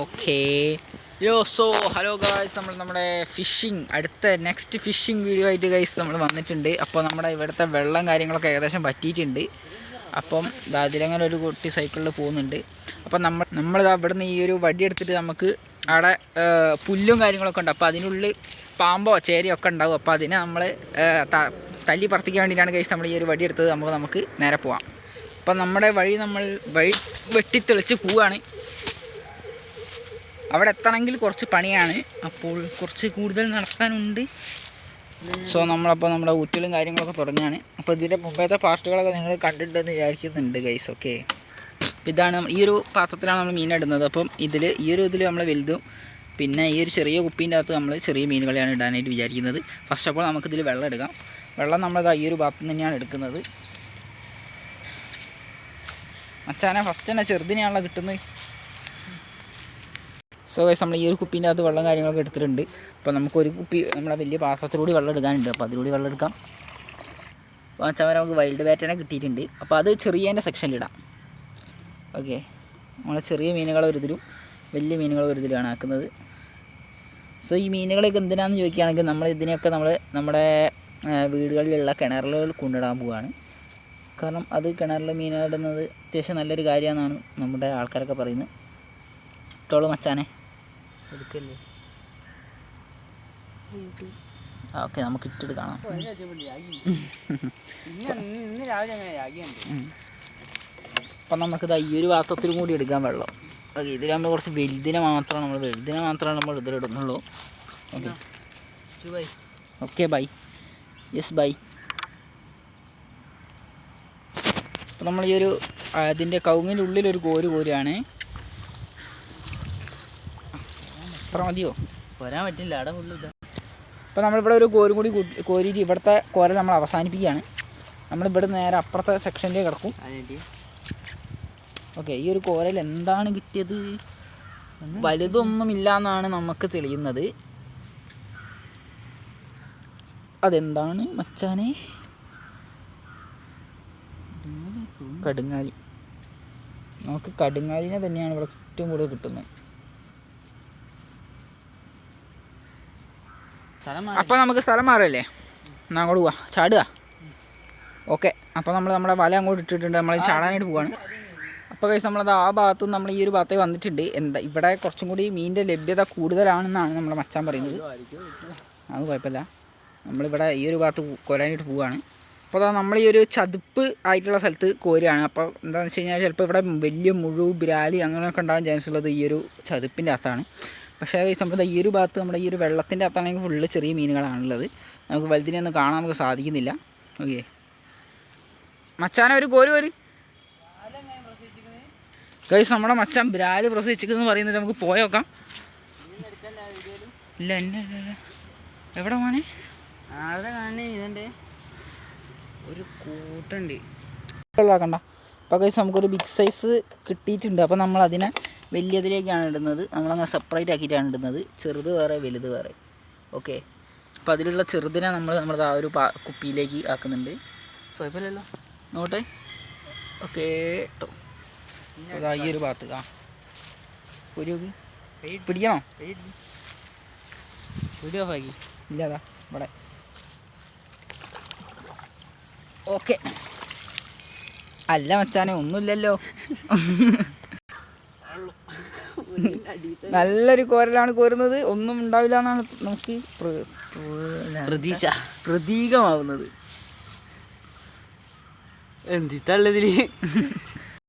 Okay. യോ so hello guys നമ്മൾ നമ്മുടെ ഫിഷിംഗ് അടുത്ത നെക്സ്റ്റ് ഫിഷിംഗ് വീഡിയോ ആയിട്ട് ഗൈസ് നമ്മൾ വന്നിട്ടുണ്ട്. അപ്പോൾ നമ്മുടെ ഇവിടുത്തെ വെള്ളം കാര്യങ്ങളൊക്കെ ഏകദേശം പറ്റിയിട്ടുണ്ട്. അപ്പം അതിലങ്ങനെ ഒരു കുട്ടി സൈക്കിളിൽ പോകുന്നുണ്ട്. അപ്പം നമ്മൾ നമ്മൾ ഇവിടുന്ന് ഈ ഒരു വടി എടുത്തിട്ട് നമുക്ക് അവിടെ പുല്ലും കാര്യങ്ങളൊക്കെ ഉണ്ട്. അപ്പോൾ അതിനുള്ളിൽ പാമ്പോ ചേരയോ ഒക്കെ ഉണ്ടാവും. അപ്പോൾ അതിനെ നമ്മൾ തല്ലി പറത്തിക്കാൻ വേണ്ടിയിട്ടാണ് ഗൈസ് നമ്മൾ ഈ ഒരു വടി എടുത്തത്. നമുക്ക് നമുക്ക് നേരെ പോവാം. അപ്പം നമ്മുടെ വഴി നമ്മൾ വഴി വെട്ടിത്തെളിച്ച് പോവുകയാണ് അവിടെ എത്തണമെങ്കിൽ കുറച്ച് പണിയാണ്. അപ്പോൾ കുറച്ച് കൂടുതൽ നടക്കാനുണ്ട്. സോ നമ്മളപ്പോൾ നമ്മുടെ ഊറ്റലും കാര്യങ്ങളൊക്കെ തുടങ്ങിയാണ് അപ്പോൾ ഇതിന്റെ മുമ്പേത്തെ പാർട്ടുകളൊക്കെ നിങ്ങൾ കണ്ടിട്ടുണ്ടെന്ന് വിചാരിക്കുന്നുണ്ട് ഗൈസ് ഓക്കെ ഇതാണ് ഈ ഒരു പാത്രത്തിലാണ് നമ്മൾ മീൻ ഇടുന്നത്. അപ്പം ഇതിൽ ഈ ഒരു ഇതിൽ നമ്മൾ വലുതും പിന്നെ ഈ ഒരു ചെറിയ കുപ്പീന്റെ അകത്ത് നമ്മൾ ചെറിയ മീനുകളെയാണ് ഇടാനായിട്ട് വിചാരിക്കുന്നത്. ഫസ്റ്റ് ഓഫ് ഓൾ നമുക്കിതിൽ വെള്ളം എടുക്കാം. വെള്ളം നമ്മളിതാ ഈ ഒരു ഭാഗത്തു തന്നെയാണ് എടുക്കുന്നത്. അച്ഛനെ ഫസ്റ്റ് തന്നെ ചെറുതിനെയാണല്ലോ കിട്ടുന്നത്. സോ ഗൈസ് നമ്മൾ ഈ ഒരു കുപ്പീന്റെ അകത്ത് വെള്ളം കാര്യങ്ങളൊക്കെ എടുത്തിട്ടുണ്ട്. അപ്പോൾ നമുക്ക് ഒരു കുപ്പി നമ്മളെ വലിയ പാത്രത്തിലൂടെ വെള്ളം എടുക്കാനുണ്ട്. അപ്പോൾ അതിലൂടെ വെള്ളം എടുക്കാം. അപ്പോൾ വെച്ചാൽ നമുക്ക് വൈൽഡ് ബാറ്റനെ കിട്ടിയിട്ടുണ്ട്. അപ്പോൾ അത് ചെറിയതിന്റെ സെക്ഷനിലിടാം ഓക്കെ നമ്മൾ ചെറിയ മീനുകളെ ഒരു ഇതിലും വലിയ മീനുകളെ ഒരു ഇതിലാണ് ആക്കുന്നത്. സോ ഈ മീനുകളൊക്കെ എന്തിനാണെന്ന് ചോദിക്കുകയാണെങ്കിൽ നമ്മൾ ഇതിനെയൊക്കെ നമ്മൾ നമ്മുടെ വീടുകളിലുള്ള കിണറുകൾ കൊണ്ടിടാൻ പോവുകയാണ്. കാരണം അത് കിണറിൽ മീനിടുന്നത് അത്യാവശ്യം നല്ലൊരു കാര്യമാണെന്നാണ് നമ്മുടെ ആൾക്കാരൊക്കെ പറയുന്നത്. ഇട്ടോളൂ മച്ചാനെ. എടുക്കല്ലേ? ഓക്കെ നമുക്ക് ഇട്ടിട്ട് കാണാം. അപ്പം നമുക്കിത് ഈ ഒരു പാത്രത്തിലും കൂടി എടുക്കാൻ വെള്ളം. ഓക്കെ ഇതിൽ നമ്മൾ കുറച്ച് വലുതിനെ മാത്രമാണ് നമ്മൾ വലുതിനെ മാത്രമാണ് നമ്മൾ ഇതിലിടുന്നുള്ളൂ okay. Okay bye. Yes bye. അപ്പം നമ്മൾ ഈ ഒരു അതിന്റെ കവുങ്ങിന്റെ ഉള്ളിലൊരു കോര് കോരുകയാണ് അത്ര മതിയോ? വരാൻ പറ്റില്ല അവിടെ ഫുള്ള് ഇതാ. അപ്പോൾ നമ്മളിവിടെ ഒരു കോരും കൂടി കോരിയിട്ട് ഇവിടുത്തെ കോര നമ്മൾ അവസാനിപ്പിക്കുകയാണ്. നമ്മളിവിടെ നേരെ അപ്പുറത്തെ സെക്ഷനിലേക്ക് കിടക്കും. ഓക്കെ ഈ ഒരു കോരയിൽ എന്താണ് കിട്ടിയത്? വലുതൊന്നുമില്ല എന്നാണ് നമുക്ക് തെളിയുന്നത്. അതെന്താണ് മച്ചാനെ? കടുങ്ങാലി. നമുക്ക് കടുങ്ങാലിനെ തന്നെയാണ് ഇവിടെ ഏറ്റവും കൂടുതൽ കിട്ടുന്നത്. അപ്പോൾ നമുക്ക് സ്ഥലം മാറല്ലേ എന്നാ അങ്ങോട്ട് പോവാ. ചാടുക. ഓക്കെ. അപ്പോൾ നമ്മൾ നമ്മുടെ വല അങ്ങോട്ട് ഇട്ടിട്ടുണ്ട്. നമ്മൾ ചാടാനായിട്ട് പോവാണ്. അപ്പോൾ കഴിച്ച് നമ്മളത് ആ ഭാഗത്തും നമ്മൾ ഈ ഒരു ഭാഗത്തേക്ക് വന്നിട്ടുണ്ട്. എന്താ ഇവിടെ കുറച്ചും കൂടി മീനിന്റെ ലഭ്യത കൂടുതലാണെന്നാണ് നമ്മുടെ മച്ചാൻ പറയുന്നത്. അത് കുഴപ്പമില്ല. നമ്മളിവിടെ ഈ ഒരു ഭാഗത്ത് കൊരാനായിട്ട് പോവുകയാണ് അപ്പോൾ അതാ നമ്മൾ ഈ ഒരു ചതുപ്പ് ആയിട്ടുള്ള സ്ഥലത്ത് കോരുകയാണ് അപ്പോൾ എന്താണെന്ന് വെച്ച് കഴിഞ്ഞാൽ ചിലപ്പോൾ ഇവിടെ വലിയ മുഴു ബ്രാലി അങ്ങനെയൊക്കെ ഉണ്ടാകാൻ ചാൻസ് ഉള്ളത് ഈ ഒരു ചതുപ്പിന്റെ അകത്താണ്. പക്ഷേ ഈ സമയത്ത് ഈ ഒരു ഭാഗത്ത് നമ്മുടെ ഈ ഒരു വെള്ളത്തിന്റെ അകത്താണെങ്കിൽ ഫുള്ള് ചെറിയ മീനുകളാണുള്ളത്. നമുക്ക് വലുതിനെ ഒന്നും കാണാൻ നമുക്ക് സാധിക്കുന്നില്ല. ഓക്കെ മച്ചാനെ ഒരു കോര് ഒരു കഴിച്ച് നമ്മുടെ മച്ചാൻ ബ്രാൽ പ്രസവിച്ചിരിക്കുന്നു പറയുന്നത് നമുക്ക് പോയോക്കാം ഇല്ല എന്നെ ഇല്ല, ഇല്ല. എവിടെ മോനെ? ഒരു കൂട്ടുണ്ട്. കണ്ട. അപ്പോൾ കഴിച്ച് നമുക്കൊരു ബിഗ് സൈസ് കിട്ടിയിട്ടുണ്ട്. അപ്പോൾ നമ്മൾ അതിനെ വലിയതിലേക്കാണ് ഇടുന്നത്. നമ്മളങ്ങനെ സെപ്പറേറ്റ് ആക്കിയിട്ടാണ് ഇടുന്നത്. ചെറുത് വേറെ വലുത് വേറെ. ഓക്കെ അപ്പോൾ അതിലുള്ള ചെറുതിനെ നമ്മൾ നമ്മുടെ ആ ഒരു പാ കുപ്പിയിലേക്ക് ആക്കുന്നുണ്ട്. കുഴപ്പമില്ലല്ലോ. നോട്ടെ ഓക്കെ കേട്ടോ ഈ ഒരു ഭാഗത്ത് ആ. ഒരു പിടിക്കണോ? വീഡിയോ ഓഫാക്കി ഇല്ലാതാ ഇവിടെ. ഓക്കെ അല്ല മച്ചാനെ ഒന്നുമില്ലല്ലോ. നല്ലൊരു കോരലാണ് കോരുന്നത്. ഒന്നും ഉണ്ടാവില്ല എന്നാണ് നമുക്ക് പ്ര- പ്ര- പ്രതീക്ഷ. പ്രതീകമാവുന്നത്. എന്തിത്തള്ളതിൽ